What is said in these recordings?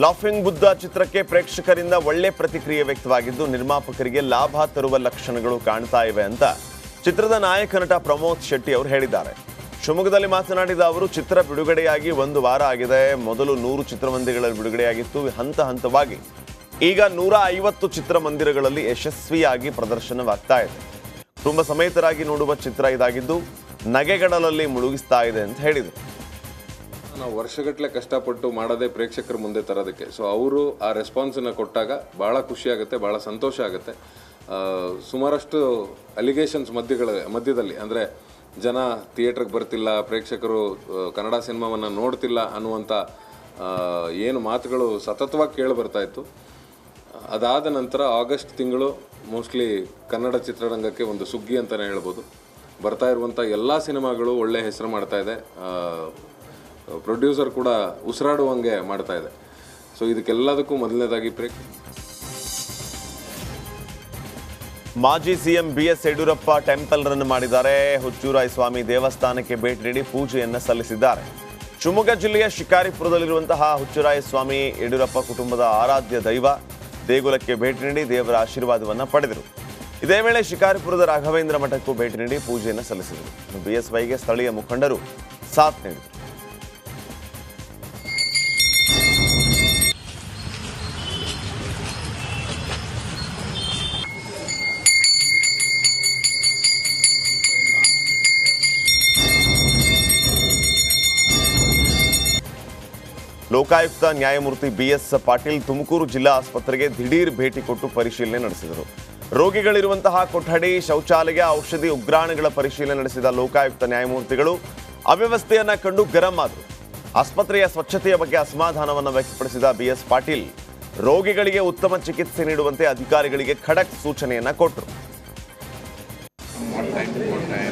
Laughing Buddha ಚಿತ್ರಕ್ಕೆ ಪ್ರೇಕ್ಷಕರಿಂದ ಒಳ್ಳೆ ಪ್ರತಿಕ್ರಿಯೆ ವ್ಯಕ್ತವಾಗಿದ್ದು, ನಿರ್ಮಾಪಕರಿಗೆ ಲಾಭ ತರುವ ಲಕ್ಷಣಗಳು ಕಾಣ್ತಾ ಇವೆ ಅಂತ ಚಿತ್ರದ ನಾಯಕ ನಟ ಪ್ರಮೋದ್ ಶೆಟ್ಟಿ ಅವರು ಹೇಳಿದ್ದಾರೆ. ಶಿವಮೊಗ್ಗದಲ್ಲಿ ಮಾತನಾಡಿದ ಅವರು, ಚಿತ್ರ ಬಿಡುಗಡೆಯಾಗಿ ಒಂದು ವಾರ ಆಗಿದೆ. ಮೊದಲು ನೂರು ಚಿತ್ರಮಂದಿರಗಳಲ್ಲಿ ಬಿಡುಗಡೆಯಾಗಿತ್ತು. ಹಂತ ಹಂತವಾಗಿ ಈಗ ನೂರ ಐವತ್ತು ಚಿತ್ರಮಂದಿರಗಳಲ್ಲಿ ಯಶಸ್ವಿಯಾಗಿ ಪ್ರದರ್ಶನವಾಗ್ತಾ ಇದೆ. ಕುಟುಂಬ ಸಮೇತರಾಗಿ ನೋಡುವ ಚಿತ್ರ ಇದಾಗಿದ್ದು, ನಗೆಗಡಲಲ್ಲಿ ಮುಳುಗಿಸ್ತಾ ಇದೆ ಅಂತ ಹೇಳಿದರು. ನಾವು ವರ್ಷಗಟ್ಟಲೆ ಕಷ್ಟಪಟ್ಟು ಮಾಡೋದೇ ಪ್ರೇಕ್ಷಕರ ಮುಂದೆ ತರೋದಕ್ಕೆ. ಸೊ ಅವರು ಆ ರೆಸ್ಪಾನ್ಸನ್ನು ಕೊಟ್ಟಾಗ ಭಾಳ ಖುಷಿಯಾಗುತ್ತೆ ಭಾಳ ಸಂತೋಷ ಆಗುತ್ತೆ. ಸುಮಾರಷ್ಟು ಅಲಿಗೇಷನ್ಸ್ ಮಧ್ಯಗಳ, ಮಧ್ಯದಲ್ಲಿ, ಅಂದರೆ ಜನ ಥಿಯೇಟ್ರಿಗೆ ಬರ್ತಿಲ್ಲ, ಪ್ರೇಕ್ಷಕರು ಕನ್ನಡ ಸಿನಿಮಾವನ್ನು ನೋಡ್ತಿಲ್ಲ ಅನ್ನುವಂಥ ಏನು ಮಾತುಗಳು ಸತತವಾಗಿ ಕೇಳಿ ಬರ್ತಾಯಿತ್ತು ಅದಾದ ನಂತರ ಆಗಸ್ಟ್ ತಿಂಗಳು ಮೋಸ್ಟ್ಲಿ ಕನ್ನಡ ಚಿತ್ರರಂಗಕ್ಕೆ ಒಂದು ಸುಗ್ಗಿ ಅಂತಲೇ ಹೇಳ್ಬೋದು. ಬರ್ತಾ ಇರುವಂಥ ಎಲ್ಲ ಸಿನಿಮಾಗಳು ಒಳ್ಳೆಯ ಹೆಸರು ಮಾಡ್ತಾ ಇದೆ. ಪ್ರೊಡ್ಯೂಸರ್ ಕೂಡ ಉಸಿರಾಡುವಂಗೆ ಮಾಡ್ತಾ ಇದೆ. ಸೊ ಇದಕ್ಕೆಲ್ಲದಕ್ಕೂ ಮೊದಲನೇದಾಗಿ ಪ್ರೇಕ್ ಮಾಜಿ CM BS Yediyurappa temple run ಮಾಡಿದ್ದಾರೆ. ಹುಚ್ಚೂರಾಯ ಸ್ವಾಮಿ ದೇವಸ್ಥಾನಕ್ಕೆ ಭೇಟಿ ನೀಡಿ ಪೂಜೆಯನ್ನು ಸಲ್ಲಿಸಿದ್ದಾರೆ. ಶಿವಮೊಗ್ಗ ಜಿಲ್ಲೆಯ ಶಿಕಾರಿಪುರದಲ್ಲಿರುವಂತಹ ಹುಚ್ಚುರಾಯ ಸ್ವಾಮಿ ಯಡಿಯೂರಪ್ಪ ಕುಟುಂಬದ ಆರಾಧ್ಯ ದೈವ ದೇಗುಲಕ್ಕೆ ಭೇಟಿ ನೀಡಿ ದೇವರ ಆಶೀರ್ವಾದವನ್ನು ಪಡೆದರು. ಇದೇ ವೇಳೆ ಶಿಕಾರಿಪುರದ ರಾಘವೇಂದ್ರ ಮಠಕ್ಕೂ ಭೇಟಿ ನೀಡಿ ಪೂಜೆಯನ್ನು ಸಲ್ಲಿಸಿದರು. ಬಿಎಸ್ವೈಗೆ ಸ್ಥಳೀಯ ಮುಖಂಡರು ಸಾಥ್ ನೀಡಿದರು. ಲೋಕಾಯುಕ್ತ ನ್ಯಾಯಮೂರ್ತಿ ಬಿಎಸ್ ಪಾಟೀಲ್ ತುಮಕೂರು ಜಿಲ್ಲಾ ಆಸ್ಪತ್ರೆಗೆ ದಿಢೀರ್ ಭೇಟಿ ಕೊಟ್ಟು ಪರಿಶೀಲನೆ ನಡೆಸಿದರು. ರೋಗಿಗಳಿರುವಂತಹ ಕೊಠಡಿ ಶೌಚಾಲಯ ಔಷಧಿ ಉಗ್ರಾಣಗಳ ಪರಿಶೀಲನೆ ನಡೆಸಿದ ಲೋಕಾಯುಕ್ತ ನ್ಯಾಯಮೂರ್ತಿಗಳು ಅವ್ಯವಸ್ಥೆಯನ್ನ ಕಂಡು ಗರಂ ಆದರು. ಆಸ್ಪತ್ರೆಯ ಸ್ವಚ್ಛತೆಯ ಬಗ್ಗೆ ಅಸಮಾಧಾನವನ್ನು ವ್ಯಕ್ತಪಡಿಸಿದ ಬಿಎಸ್ ಪಾಟೀಲ್ ರೋಗಿಗಳಿಗೆ ಉತ್ತಮ ಚಿಕಿತ್ಸೆ ನೀಡುವಂತೆ ಅಧಿಕಾರಿಗಳಿಗೆ ಖಡಕ್ ಸೂಚನೆಯನ್ನ ಕೊಟ್ಟರು.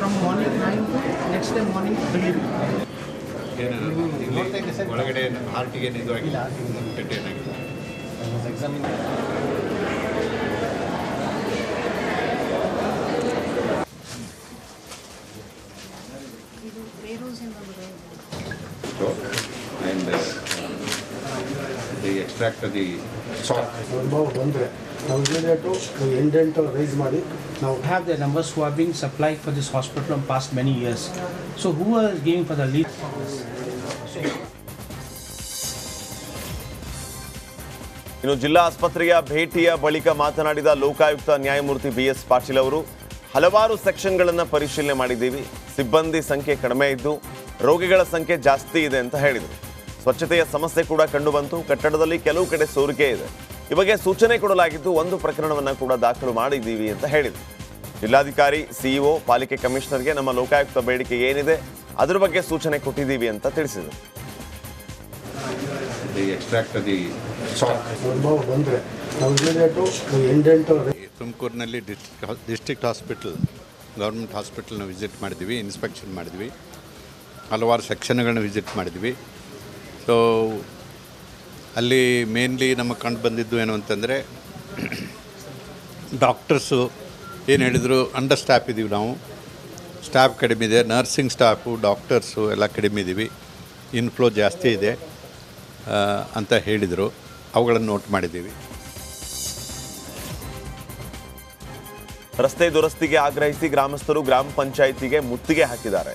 From morning 9 to next day morning delivery. ಯೋತೆ ಇದೆ ಹಾರ್ಟಿಗೆ ನಿಜವಾಗಿ ಇಲ್ಲ ಒಂದು ಟೆಟಿಯ ಆಗಿದೆ ಇದು ರೇರೋಸ್ ಇಂದ ಬರೋದು to and the ထ extract raise ಮಾಡಿ now have the numbers who are being supplied for this hospital from past many years so who was giving for the lease ಇನ್ನು ಜಿಲ್ಲಾ ಆಸ್ಪತ್ರೆಯ ಭೇಟಿಯ ಬಳಿಕ ಮಾತನಾಡಿದ ಲೋಕಾಯುಕ್ತ ನ್ಯಾಯಮೂರ್ತಿ ಬಿ ಎಸ್ ಪಾಟೀಲ್ ಅವರು, ಹಲವಾರು ಸೆಕ್ಷನ್ಗಳನ್ನು ಪರಿಶೀಲನೆ ಮಾಡಿದ್ದೀವಿ. ಸಿಬ್ಬಂದಿ ಸಂಖ್ಯೆ ಕಡಿಮೆ ಇದ್ದು, ರೋಗಿಗಳ ಸಂಖ್ಯೆ ಜಾಸ್ತಿ ಇದೆ ಅಂತ ಹೇಳಿದರು. ಸ್ವಚ್ಛತೆಯ ಸಮಸ್ಯೆ ಕೂಡ ಕಂಡುಬಂತು ಕಟ್ಟಡದಲ್ಲಿ ಕೆಲವು ಕಡೆ ಸೋರಿಕೆ ಇದೆ. ಈ ಬಗ್ಗೆ ಸೂಚನೆ ಕೊಡಲಾಗಿದ್ದು, ಒಂದು ಪ್ರಕರಣವನ್ನು ಕೂಡ ದಾಖಲು ಮಾಡಿದ್ದೀವಿ ಅಂತ ಹೇಳಿದರು. ಜಿಲ್ಲಾಧಿಕಾರಿ, ಸಿಇಒ, ಪಾಲಿಕೆ ಕಮಿಷನರ್ಗೆ ನಮ್ಮ ಲೋಕಾಯುಕ್ತ ಬೇಡಿಕೆ ಏನಿದೆ, ಅದರ ಬಗ್ಗೆ ಸೂಚನೆ ಕೊಟ್ಟಿದ್ದೀವಿ ಅಂತ ತಿಳಿಸಿದರು. ತುಮಕೂರಿನಲ್ಲಿ ಡಿಸ್ಟ್ರಿಕ್ಟ್ ಡಿಸ್ಟ್ರಿಕ್ಟ್ ಹಾಸ್ಪಿಟಲ್ ಗೌರ್ಮೆಂಟ್ ಹಾಸ್ಪಿಟಲ್ನ ವಿಸಿಟ್ ಮಾಡಿದ್ವಿ ಇನ್ಸ್ಪೆಕ್ಷನ್ ಮಾಡಿದ್ವಿ. ಹಲವಾರು ಸೆಕ್ಷನ್ಗಳನ್ನ ವಿಸಿಟ್ ಮಾಡಿದ್ವಿ. ಸೊ ಅಲ್ಲಿ ಮೇನ್ಲಿ ನಮಗೆ ಕಂಡು ಬಂದಿದ್ದು ಏನು ಅಂತಂದರೆ ಡಾಕ್ಟರ್ಸು ಏನು ಹೇಳಿದರು ಅಂಡರ್ ಸ್ಟಾಫ್ ಇದ್ದೀವಿ ನಾವು. ಸ್ಟಾಫ್ ಕಡಿಮೆ ಇದೆ ನರ್ಸಿಂಗ್ ಸ್ಟಾಫು ಡಾಕ್ಟರ್ಸು ಎಲ್ಲ ಕಡಿಮೆ ಇದ್ದೀವಿ ಇನ್ಫ್ಲೋ ಜಾಸ್ತಿ ಇದೆ ಅಂತ ಹೇಳಿದರು. ಅವುಗಳನ್ನು ನೋಟ್ ಮಾಡಿದ್ದೀವಿ. ರಸ್ತೆ ದುರಸ್ತಿಗೆ ಆಗ್ರಹಿಸಿ ಗ್ರಾಮಸ್ಥರು ಗ್ರಾಮ ಪಂಚಾಯಿತಿಗೆ ಮುತ್ತಿಗೆ ಹಾಕಿದ್ದಾರೆ.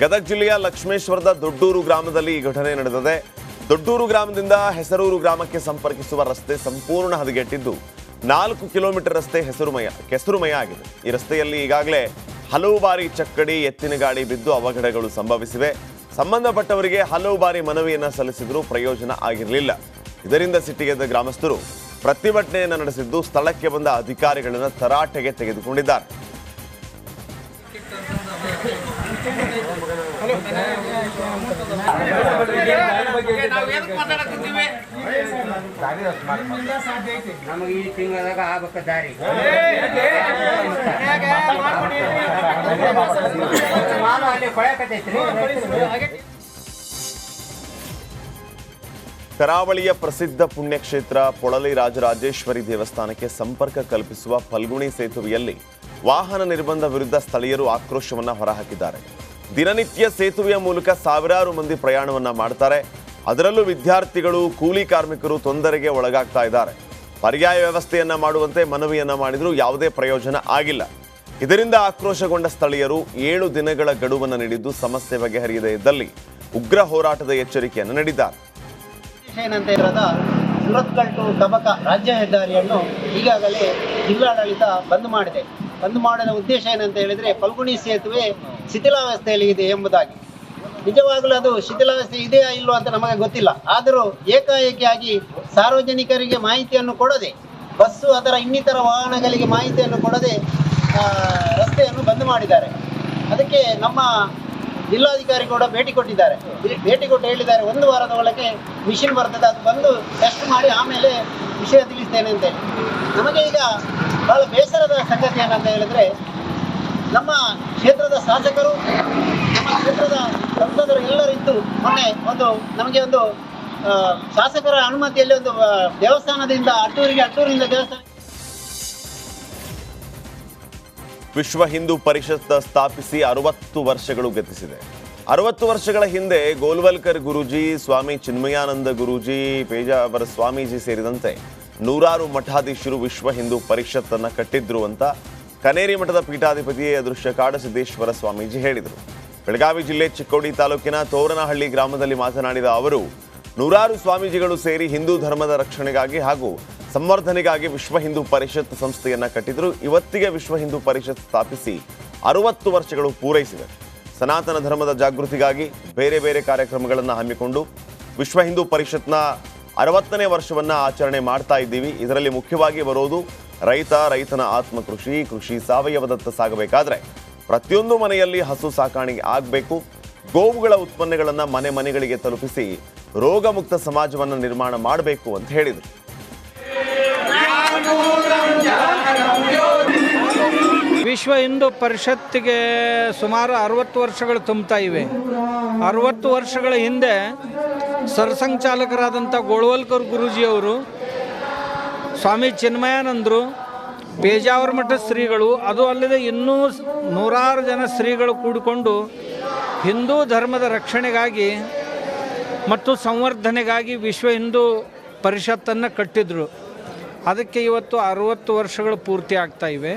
ಗದಗ ಜಿಲ್ಲೆಯ ಲಕ್ಷ್ಮೇಶ್ವರದ ದೊಡ್ಡೂರು ಗ್ರಾಮದಲ್ಲಿ ಈ ಘಟನೆ ನಡೆದಿದೆ. ದೊಡ್ಡೂರು ಗ್ರಾಮದಿಂದ ಹೆಸರೂರು ಗ್ರಾಮಕ್ಕೆ ಸಂಪರ್ಕಿಸುವ ರಸ್ತೆ ಸಂಪೂರ್ಣ ಹದಗೆಟ್ಟಿದ್ದು, ನಾಲ್ಕು ಕಿಲೋಮೀಟರ್ ರಸ್ತೆ ಹೆಸರುಮಯ, ಕೆಸರುಮಯ ಆಗಿದೆ. ಈ ರಸ್ತೆಯಲ್ಲಿ ಈಗಾಗಲೇ ಹಲವು ಬಾರಿ ಚಕ್ಕಡಿ, ಎತ್ತಿನ ಗಾಡಿ ಬಿದ್ದು ಅವಘಡಗಳು ಸಂಭವಿಸಿವೆ. ಸಂಬಂಧಪಟ್ಟವರಿಗೆ ಹಲವು ಬಾರಿ ಮನವಿಯನ್ನು ಸಲ್ಲಿಸಿದರೂ ಪ್ರಯೋಜನ ಆಗಿರಲಿಲ್ಲ. ಇದರಿಂದ ಸಿಟ್ಟಿಗೆದ್ದ ಗ್ರಾಮಸ್ಥರು ಪ್ರತಿಭಟನೆಯನ್ನು ನಡೆಸಿದ್ದು ಸ್ಥಳಕ್ಕೆ ಬಂದ ಅಧಿಕಾರಿಗಳನ್ನು ತರಾಟೆಗೆ ತೆಗೆದುಕೊಂಡಿದ್ದಾರೆ. ನಮಗೆ ಈ ತಿಂಗಳದಾಗ ಆಗ್ಬೇಕ ದಾರಿ. ಮಾಲು ಅಲ್ಲಿ ಕೊಳಕತೈತ್ರಿ ಕರಾವಳಿಯ ಪ್ರಸಿದ್ಧ ಪುಣ್ಯಕ್ಷೇತ್ರ ಪೊಳಲಿ ರಾಜರಾಜೇಶ್ವರಿ ದೇವಸ್ಥಾನಕ್ಕೆ ಸಂಪರ್ಕ ಕಲ್ಪಿಸುವ ಫಲ್ಗುಣಿ ಸೇತುವೆಯಲ್ಲಿ ವಾಹನ ನಿರ್ಬಂಧ ವಿರುದ್ಧ ಸ್ಥಳೀಯರು ಆಕ್ರೋಶವನ್ನ ಹೊರಹಾಕಿದ್ದಾರೆ. ದಿನನಿತ್ಯ ಸೇತುವೆಯ ಮೂಲಕ ಸಾವಿರಾರು ಮಂದಿ ಪ್ರಯಾಣವನ್ನ ಮಾಡ್ತಾರೆ. ಅದರಲ್ಲೂ ವಿದ್ಯಾರ್ಥಿಗಳು, ಕೂಲಿ ಕಾರ್ಮಿಕರು ತೊಂದರೆಗೆ ಒಳಗಾಗ್ತಾ ಇದ್ದಾರೆ. ಪರ್ಯಾಯ ವ್ಯವಸ್ಥೆಯನ್ನ ಮಾಡುವಂತೆ ಮನವಿಯನ್ನ ಮಾಡಿದರೂ ಯಾವುದೇ ಪ್ರಯೋಜನ ಆಗಿಲ್ಲ. ಇದರಿಂದ ಆಕ್ರೋಶಗೊಂಡ ಸ್ಥಳೀಯರು ಏಳು ದಿನಗಳ ಗಡುವನ್ನು ನೀಡಿದ್ದು ಸಮಸ್ಯೆ ಬಗೆಹರಿಯದೇ ಇದ್ದಲ್ಲಿ ಉಗ್ರ ಹೋರಾಟದ ಎಚ್ಚರಿಕೆಯನ್ನು ನೀಡಿದ್ದಾರೆ. ಏನಂತ ಇರೋದ ಸುರತ್ಕಲ್ ಟು ತಬಕ ರಾಜ್ಯ ಹೆದ್ದಾರಿಯನ್ನು ಈಗಾಗಲೇ ಜಿಲ್ಲಾಡಳಿತ ಬಂದ್ ಮಾಡಿದೆ. ಬಂದ್ ಮಾಡಿದ ಉದ್ದೇಶ ಏನಂತ ಹೇಳಿದ್ರೆ ಫಲ್ಗುಣಿ ಸೇತುವೆ ಶಿಥಿಲಾವಸ್ಥೆಯಲ್ಲಿ ಇದೆ ಎಂಬುದಾಗಿ. ನಿಜವಾಗಲೂ ಅದು ಶಿಥಿಲಾವಸ್ಥೆ ಇದೆಯಾ ಇಲ್ಲೋ ಅಂತ ನಮಗೆ ಗೊತ್ತಿಲ್ಲ. ಆದರೂ ಏಕಾಏಕಿಯಾಗಿ ಸಾರ್ವಜನಿಕರಿಗೆ ಮಾಹಿತಿಯನ್ನು ಕೊಡದೆ, ಬಸ್ಸು ಅದರ ಇನ್ನಿತರ ವಾಹನಗಳಿಗೆ ಮಾಹಿತಿಯನ್ನು ಕೊಡದೆ ರಸ್ತೆಯನ್ನು ಬಂದ್ ಮಾಡಿದ್ದಾರೆ. ಅದಕ್ಕೆ ನಮ್ಮ ಜಿಲ್ಲಾಧಿಕಾರಿ ಕೂಡ ಭೇಟಿ ಕೊಟ್ಟಿದ್ದಾರೆ. ಭೇಟಿ ಕೊಟ್ಟು ಹೇಳಿದ್ದಾರೆ, ಒಂದು ವಾರದ ಒಳಗೆ ಮಿಷಿನ್ ಬರ್ತದೆ, ಅದು ಬಂದು ಟೆಸ್ಟ್ ಮಾಡಿ ಆಮೇಲೆ ವಿಷಯ ತಿಳಿಸ್ತೇನೆ ಅಂತ ನಮಗೆ ಈಗ ಬಹಳ ಬೇಸರದ ಸಂಗತಿ ಏನಂತ ಹೇಳಿದ್ರೆ, ನಮ್ಮ ಕ್ಷೇತ್ರದ ಶಾಸಕರು, ನಮ್ಮ ಕ್ಷೇತ್ರದ ಸಂಸದರು ಎಲ್ಲರೂ ಇದ್ದು ಮೊನ್ನೆ ಒಂದು, ನಮಗೆ ಒಂದು ಶಾಸಕರ ಅನುಮತಿಯಲ್ಲಿ ಒಂದು ದೇವಸ್ಥಾನದಿಂದ ಅಟ್ಟೂರಿಗೆ, ಅಟ್ಟೂರಿಂದ ದೇವಸ್ಥಾನ ವಿಶ್ವ ಹಿಂದೂ ಪರಿಷತ್ ಸ್ಥಾಪಿಸಿ ಅರವತ್ತು ವರ್ಷಗಳು ಗತಿಸಿದೆ. ಅರವತ್ತು ವರ್ಷಗಳ ಹಿಂದೆ ಗೋಲ್ವಲ್ಕರ್ ಗುರೂಜಿ, ಸ್ವಾಮಿ ಚಿನ್ಮಯಾನಂದ ಗುರೂಜಿ ಪೇಜಾವರ ಸ್ವಾಮೀಜಿ ಸೇರಿದಂತೆ ನೂರಾರು ಮಠಾಧೀಶರು ವಿಶ್ವ ಹಿಂದೂ ಪರಿಷತ್ ಅನ್ನ ಕಟ್ಟಿದ್ರು ಅಂತ ಕನೇರಿ ಮಠದ ಪೀಠಾಧಿಪತಿಯೇ ಅದೃಶ್ಯ ಕಾಡಸಿದ್ದೇಶ್ವರ ಸ್ವಾಮೀಜಿ ಹೇಳಿದರು. ಬೆಳಗಾವಿ ಜಿಲ್ಲೆ ಚಿಕ್ಕೋಡಿ ತಾಲೂಕಿನ ತೋರನಹಳ್ಳಿ ಗ್ರಾಮದಲ್ಲಿ ಮಾತನಾಡಿದ ಅವರು, ನೂರಾರು ಸ್ವಾಮೀಜಿಗಳು ಸೇರಿ ಹಿಂದೂ ಧರ್ಮದ ರಕ್ಷಣೆಗಾಗಿ ಹಾಗೂ ಸಂವರ್ಧನೆಗಾಗಿ ವಿಶ್ವ ಹಿಂದೂ ಪರಿಷತ್ ಸಂಸ್ಥೆಯನ್ನ ಕಟ್ಟಿದ್ರು. ಇವತ್ತಿಗೆ ವಿಶ್ವ ಹಿಂದೂ ಪರಿಷತ್ ಸ್ಥಾಪಿಸಿ ಅರವತ್ತು ವರ್ಷಗಳು ಪೂರೈಸಿದೆ. ಸನಾತನ ಧರ್ಮದ ಜಾಗೃತಿಗಾಗಿ ಬೇರೆ ಬೇರೆ ಕಾರ್ಯಕ್ರಮಗಳನ್ನು ಹಮ್ಮಿಕೊಂಡು ವಿಶ್ವ ಹಿಂದೂ ಪರಿಷತ್ನ ಅರವತ್ತನೇ ವರ್ಷವನ್ನು ಆಚರಣೆ ಮಾಡ್ತಾ ಇದ್ದೀವಿ. ಇದರಲ್ಲಿ ಮುಖ್ಯವಾಗಿ ಬರೋದು ರೈತ, ರೈತನ ಆತ್ಮಕೃಷಿ, ಕೃಷಿ ಸಾವಯವದತ್ತ ಸಾಗಬೇಕಾದ್ರೆ ಪ್ರತಿಯೊಂದು ಮನೆಯಲ್ಲಿ ಹಸು ಸಾಕಾಣಿಕೆ ಆಗಬೇಕು. ಗೋವುಗಳ ಉತ್ಪನ್ನಗಳನ್ನು ಮನೆ ಮನೆಗಳಿಗೆ ತಲುಪಿಸಿ ರೋಗಮುಕ್ತ ಸಮಾಜವನ್ನು ನಿರ್ಮಾಣ ಮಾಡಬೇಕು ಅಂತ ಹೇಳಿದರು. ವಿಶ್ವ ಹಿಂದೂ ಪರಿಷತ್ತಿಗೆ ಸುಮಾರು ಅರವತ್ತು ವರ್ಷಗಳು ತುಂಬ್ತಾ ಇವೆ. ಅರವತ್ತು ವರ್ಷಗಳ ಹಿಂದೆ ಸರ್ಸಂಘಚಾಲಕರಾದಂಥ ಗೋಳ್ವಲ್ಕರ್ ಗುರೂಜಿಯವರು, ಸ್ವಾಮಿ ಚಿನ್ಮಯಾನಂದರು ಪೇಜಾವರ ಮಠ ಶ್ರೀಗಳು, ಅದು ಅಲ್ಲದೆ ಇನ್ನೂ ನೂರಾರು ಜನ ಶ್ರೀಗಳು ಕೂಡಿಕೊಂಡು ಹಿಂದೂ ಧರ್ಮದ ರಕ್ಷಣೆಗಾಗಿ ಮತ್ತು ಸಂವರ್ಧನೆಗಾಗಿ ವಿಶ್ವ ಹಿಂದೂ ಪರಿಷತ್ತನ್ನು ಕಟ್ಟಿದರು. ಅದಕ್ಕೆ ಇವತ್ತು ಅರುವತ್ತು ವರ್ಷಗಳು ಪೂರ್ತಿ ಆಗ್ತಾ ಇವೆ.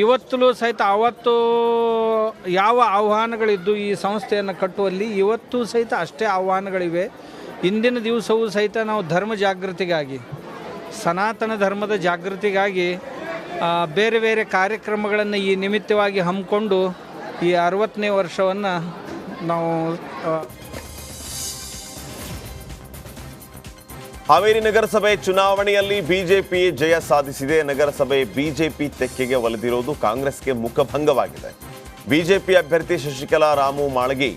ಇವತ್ತಲೂ ಸಹಿತ ಅವತ್ತು ಯಾವ ಆಹ್ವಾನಗಳಿದ್ದು ಈ ಸಂಸ್ಥೆಯನ್ನು ಕಟ್ಟುವಲ್ಲಿ ಇವತ್ತು ಸಹಿತ ಅಷ್ಟೇ ಆಹ್ವಾನಗಳಿವೆ. ಇಂದಿನ ದಿವಸವೂ ಸಹಿತ ನಾವು ಧರ್ಮ ಜಾಗೃತಿಗಾಗಿ, ಸನಾತನ ಧರ್ಮದ ಜಾಗೃತಿಗಾಗಿ ಬೇರೆ ಬೇರೆ ಕಾರ್ಯಕ್ರಮಗಳನ್ನು ಈ ನಿಮಿತ್ತವಾಗಿ ಹಮ್ಮಿಕೊಂಡು ಈ ಅರವತ್ತನೇ ವರ್ಷವನ್ನು ನಾವು ಹಾವೇರಿ ನಗರಸಭೆ ಚುನಾವಣೆಯಲ್ಲಿ ಬಿಜೆಪಿ ಜಯ ಸಾಧಿಸಿದೆ. ನಗರಸಭೆ ಬಿಜೆಪಿ ತೆಕ್ಕೆಗೆ ಒಲಿದಿರುವುದು ಕಾಂಗ್ರೆಸ್ಗೆ ಮುಖಭಂಗವಾಗಿದೆ. ಬಿಜೆಪಿ ಅಭ್ಯರ್ಥಿ ಶಶಿಕಲಾ ರಾಮು ಮಾಳಗಿ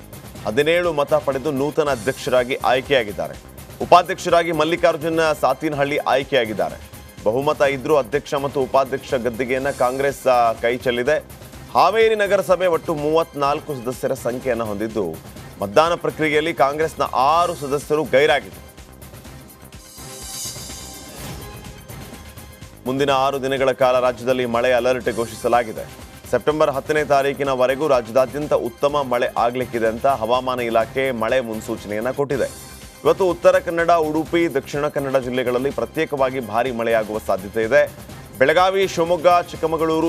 ಹದಿನೇಳು ಮತ ಪಡೆದು ನೂತನ ಅಧ್ಯಕ್ಷರಾಗಿ ಆಯ್ಕೆಯಾಗಿದ್ದಾರೆ. ಉಪಾಧ್ಯಕ್ಷರಾಗಿ ಮಲ್ಲಿಕಾರ್ಜುನ ಸಾತಿನಹಳ್ಳಿ ಆಯ್ಕೆಯಾಗಿದ್ದಾರೆ. ಬಹುಮತ ಇದ್ರೂ ಅಧ್ಯಕ್ಷ ಮತ್ತು ಉಪಾಧ್ಯಕ್ಷ ಗದ್ದಿಗೆಯನ್ನು ಕಾಂಗ್ರೆಸ್ ಕೈ ಚೆಲ್ಲಿದೆ. ಹಾವೇರಿ ನಗರಸಭೆ ಒಟ್ಟು ಮೂವತ್ನಾಲ್ಕು ಸದಸ್ಯರ ಸಂಖ್ಯೆಯನ್ನು ಹೊಂದಿದ್ದು, ಮತದಾನ ಪ್ರಕ್ರಿಯೆಯಲ್ಲಿ ಕಾಂಗ್ರೆಸ್ನ ಆರು ಸದಸ್ಯರು ಗೈರಾಗಿದ್ದರು ಮುಂದಿನ ಆರು ದಿನಗಳ ಕಾಲ ರಾಜ್ಯದಲ್ಲಿ ಮಳೆ ಅಲರ್ಟ್ ಘೋಷಿಸಲಾಗಿದೆ. ಸೆಪ್ಟೆಂಬರ್ ಹತ್ತನೇ ತಾರೀಕಿನವರೆಗೂ ರಾಜ್ಯದಾದ್ಯಂತ ಉತ್ತಮ ಮಳೆ ಆಗಲಿಕ್ಕಿದೆ ಅಂತ ಹವಾಮಾನ ಇಲಾಖೆ ಮಳೆ ಮುನ್ಸೂಚನೆಯನ್ನ ಕೊಟ್ಟಿದೆ. ಇವತ್ತು ಉತ್ತರ ಕನ್ನಡ, ಉಡುಪಿ, ದಕ್ಷಿಣ ಕನ್ನಡ ಜಿಲ್ಲೆಗಳಲ್ಲಿ ಪ್ರತ್ಯೇಕವಾಗಿ ಭಾರಿ ಮಳೆಯಾಗುವ ಸಾಧ್ಯತೆ ಇದೆ. ಬೆಳಗಾವಿ, ಶಿವಮೊಗ್ಗ, ಚಿಕ್ಕಮಗಳೂರು